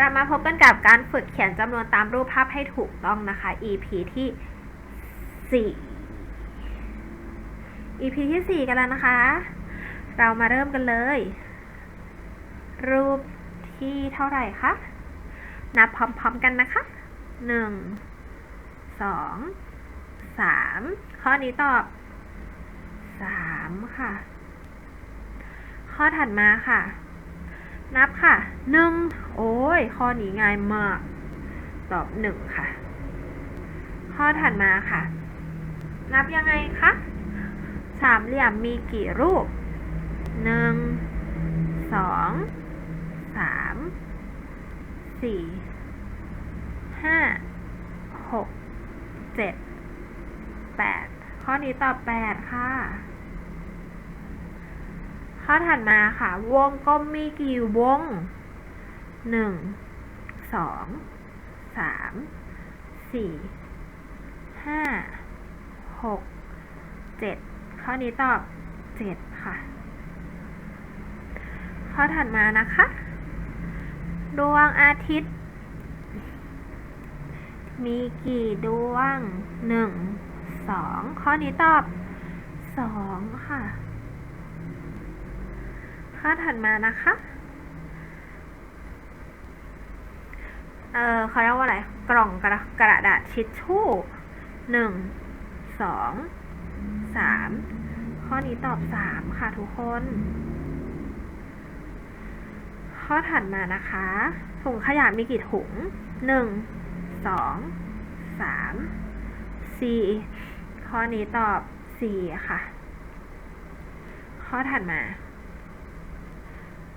กลับมาพบกันกับการฝึกเขียนจำนวนตามรูปภาพให้ถูกต้องนะคะ EP ที่ 4 EP ที่ 4 กันแล้วนะคะ เรามาเริ่มกันเลย รูปที่เท่าไหร่คะ นับพร้อมๆกันนะคะ 1 2 3 ข้อนี้ตอบ 3 ค่ะ ข้อถัดมาค่ะ นับค่ะหนึ่งโอ้ย ข้อนี้ง่ายมาก ตอบหนึ่งค่ะ ข้อถัดมาค่ะ นับยังไงคะสามเหลี่ยมมีกี่รูปหนึ่งสองสามสี่ห้าหกเจ็ดแปดข้อนี้ตอบแปดค่ะ ข้อถัดมาค่ะ วงกลมมีกี่วงหนึ่งสองสามสี่ห้าหกเจ็ดข้อนี้ตอบเจ็ดค่ะ ข้อถัดมานะคะ ดวงอาทิตย์ มีกี่ดวงหนึ่งสองข้อนี้ตอบสองค่ะ ข้อถัดมานะคะ เออเขาเรียกว่าอะไร กล่องกระกระดาษทิชชู่หนึ่งสองสามข้อนี้ตอบสามค่ะทุกคน ข้อถัดมานะคะถุงขยะมีกี่ถุงหนึ่งสองสามสี่ข้อนี้ตอบสี่ค่ะ ข้อถัดมา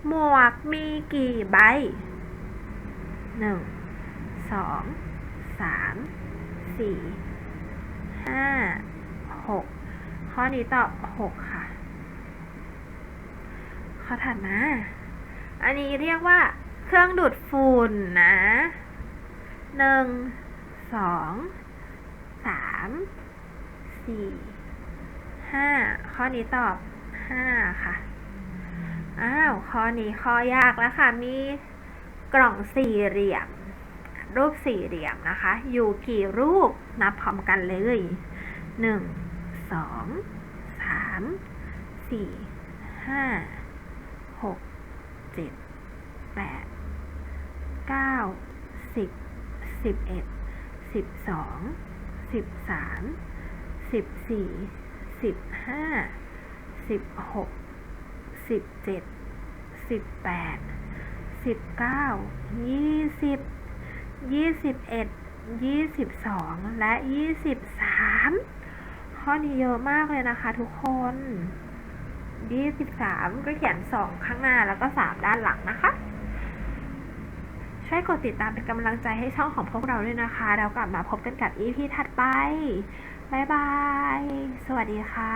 หมวกมีกี่ใบหนึ่งสองสามสี่ห้าหกข้อนี้ตอบหกค่ะ ข้อถัดมา อันนี้เรียกว่าเครื่องดูดฝุ่นนะหนึ่งสองสามสี่ห้าข้อนี้ตอบห้าค่ะ อ้าวข้อนี้ข้อยากแล้วค่ะ มีกล่องสี่เหลี่ยม รูปสี่เหลี่ยมนะคะ อยู่กี่รูปนับพร้อมกันเลยหนึ่งสองสามสี่ห้าหกเจ็ดแปดเก้าสิบสิบเอ็ดสิบสองสิบสามสิบสี่สิบห้าสิบหก สิบเจ็ดสิบแปดสิบเก้ายี่สิบยี่สิบเอ็ดยี่สิบสองและยี่สิบสามข้อนี้เยอะมากเลยนะคะทุกคนยี่สิบสามก็เขียนสองข้างหน้าแล้วก็สามด้านหลังนะคะช่วยกดติดตามเป็นกำลังใจให้ช่องของพวกเราด้วยนะคะแล้วกลับมาพบกันกับ EP ถัดไป บ๊ายบาย สวัสดีค่ะ